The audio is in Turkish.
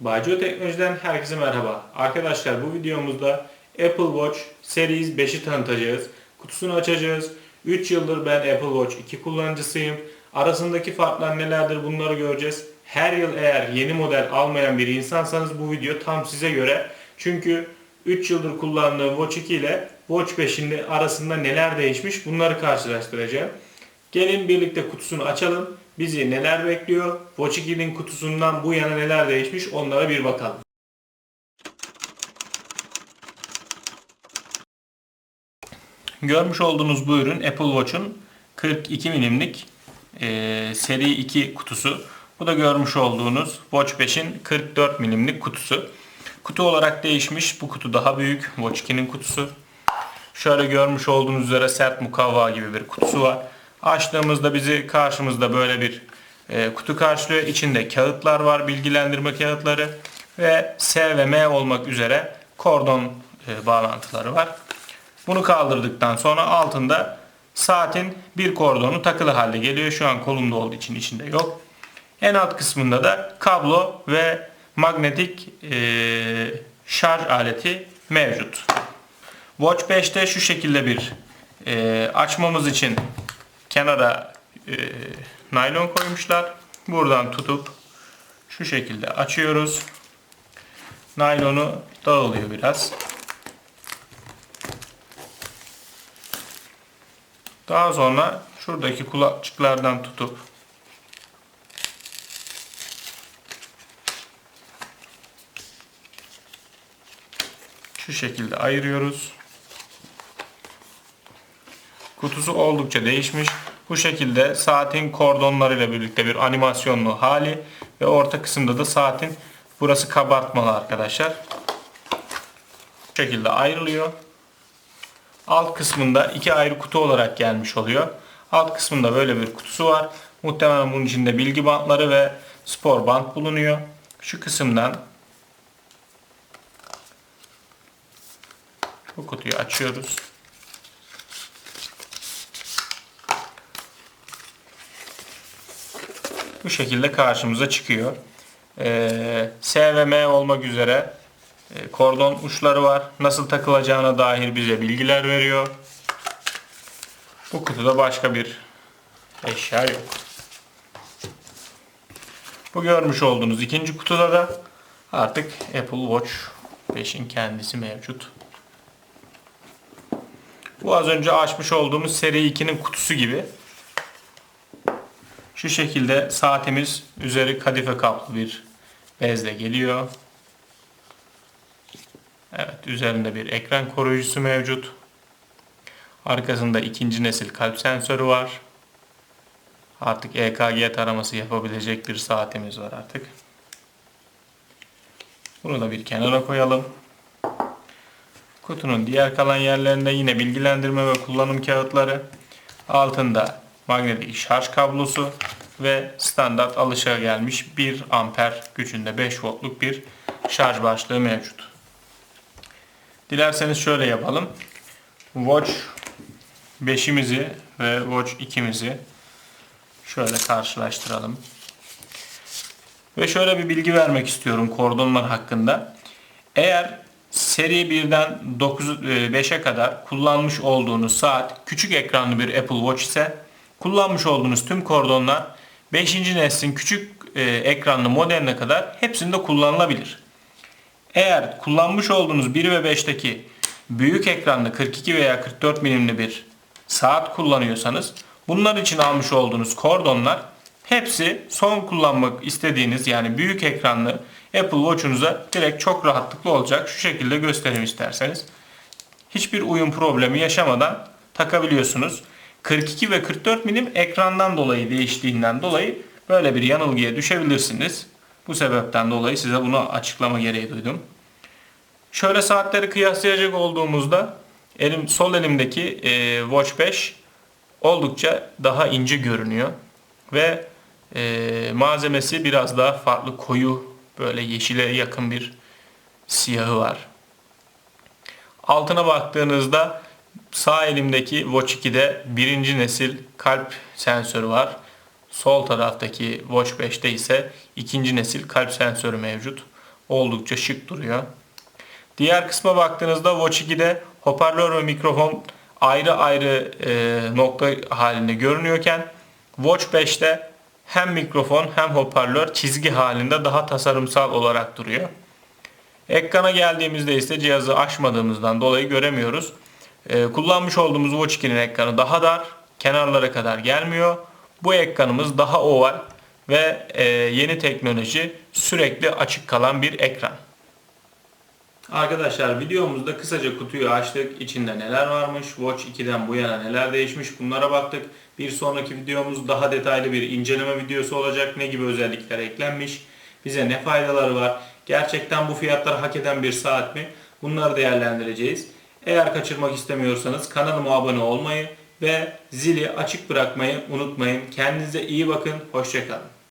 Bacı Teknoloji'den herkese merhaba. Arkadaşlar bu videomuzda Apple Watch Series 5'i tanıtacağız. Kutusunu açacağız. 3 yıldır ben Apple Watch 2 kullanıcısıyım. Arasındaki farklar nelerdir bunları göreceğiz. Her yıl eğer yeni model almayan bir insansanız bu video tam size göre. Çünkü 3 yıldır kullandığım Watch 2 ile Watch 5'in arasında neler değişmiş bunları karşılaştıracağım. Gelin birlikte kutusunu açalım. Bizi neler bekliyor? Watch 2'nin kutusundan bu yana neler değişmiş onlara bir bakalım. Görmüş olduğunuz bu ürün Apple Watch'un 42 milimlik e, seri 2 kutusu. Bu da görmüş olduğunuz Watch 5'in 44 milimlik kutusu. Kutu olarak değişmiş. Bu kutu daha büyük. Watch 2'nin kutusu. Şöyle görmüş olduğunuz üzere sert mukavva gibi bir kutusu var. Açtığımızda bizi karşımızda böyle bir e, kutu karşılıyor. İçinde kağıtlar var, bilgilendirme kağıtları ve S ve M olmak üzere kordon e, bağlantıları var. Bunu kaldırdıktan sonra altında saatin bir kordonu takılı halde geliyor. Şu an kolumda olduğu için içinde yok. En alt kısmında da kablo ve magnetik e, şarj aleti mevcut. Watch 5'te şu şekilde bir e, açmamız için kenara e, naylon koymuşlar. Buradan tutup şu şekilde açıyoruz. Naylonu dağılıyor biraz. Daha sonra şuradaki kulakçıklardan tutup şu şekilde ayırıyoruz. Kutusu oldukça değişmiş. Bu şekilde saatin kordonlarıyla birlikte bir animasyonlu hali ve orta kısımda da saatin burası kabartmalı arkadaşlar. Bu şekilde ayrılıyor. Alt kısmında iki ayrı kutu olarak gelmiş oluyor. Alt kısmında böyle bir kutusu var. Muhtemelen bunun içinde bilgi bantları ve spor bant bulunuyor. Şu kısımdan bu kutuyu açıyoruz. Bu şekilde karşımıza çıkıyor. Ee, S ve M olmak üzere e, kordon uçları var. Nasıl takılacağına dair bize bilgiler veriyor. Bu kutuda başka bir eşya yok. Bu görmüş olduğunuz ikinci kutuda da artık Apple Watch 5'in kendisi mevcut. Bu az önce açmış olduğumuz seri 2'nin kutusu gibi. Şu şekilde saatimiz üzeri kadife kaplı bir bezle geliyor. Evet üzerinde bir ekran koruyucusu mevcut. Arkasında ikinci nesil kalp sensörü var. Artık EKG taraması yapabilecek bir saatimiz var artık. Bunu da bir kenara koyalım. Kutunun diğer kalan yerlerinde yine bilgilendirme ve kullanım kağıtları. Altında magnetik şarj kablosu ve standart alışa gelmiş 1 amper gücünde 5 voltluk bir şarj başlığı mevcut. Dilerseniz şöyle yapalım. Watch 5'imizi ve Watch 2'mizi şöyle karşılaştıralım. Ve şöyle bir bilgi vermek istiyorum kordonlar hakkında. Eğer seri 1'den 9 5'e kadar kullanmış olduğunuz saat küçük ekranlı bir Apple Watch ise kullanmış olduğunuz tüm kordonlar 5. neslin küçük e, ekranlı modeline kadar hepsinde kullanılabilir. Eğer kullanmış olduğunuz 1 ve 5'teki büyük ekranlı 42 veya 44 milimli bir saat kullanıyorsanız bunlar için almış olduğunuz kordonlar hepsi son kullanmak istediğiniz yani büyük ekranlı Apple Watch'unuza direkt çok rahatlıkla olacak. Şu şekilde göstereyim isterseniz. Hiçbir uyum problemi yaşamadan takabiliyorsunuz. 42 ve 44 milim ekrandan dolayı değiştiğinden dolayı böyle bir yanılgıya düşebilirsiniz. Bu sebepten dolayı size bunu açıklama gereği duydum. Şöyle saatleri kıyaslayacak olduğumuzda elim sol elimdeki e, Watch 5 oldukça daha ince görünüyor ve e, malzemesi biraz daha farklı koyu böyle yeşile yakın bir siyahı var. Altına baktığınızda sağ elimdeki Watch 2'de birinci nesil kalp sensörü var. Sol taraftaki Watch 5'te ise ikinci nesil kalp sensörü mevcut. Oldukça şık duruyor. Diğer kısma baktığınızda Watch 2'de hoparlör ve mikrofon ayrı ayrı e, nokta halinde görünüyorken Watch 5'te hem mikrofon hem hoparlör çizgi halinde daha tasarımsal olarak duruyor. Ekrana geldiğimizde ise cihazı açmadığımızdan dolayı göremiyoruz. Ee, kullanmış olduğumuz Watch 2'nin ekranı daha dar, kenarlara kadar gelmiyor. Bu ekranımız daha oval ve e, yeni teknoloji sürekli açık kalan bir ekran. Arkadaşlar videomuzda kısaca kutuyu açtık. İçinde neler varmış, Watch 2'den bu yana neler değişmiş bunlara baktık. Bir sonraki videomuz daha detaylı bir inceleme videosu olacak. Ne gibi özellikler eklenmiş, bize ne faydaları var, gerçekten bu fiyatları hak eden bir saat mi? Bunları değerlendireceğiz. Eğer kaçırmak istemiyorsanız kanalıma abone olmayı ve zili açık bırakmayı unutmayın. Kendinize iyi bakın, hoşçakalın.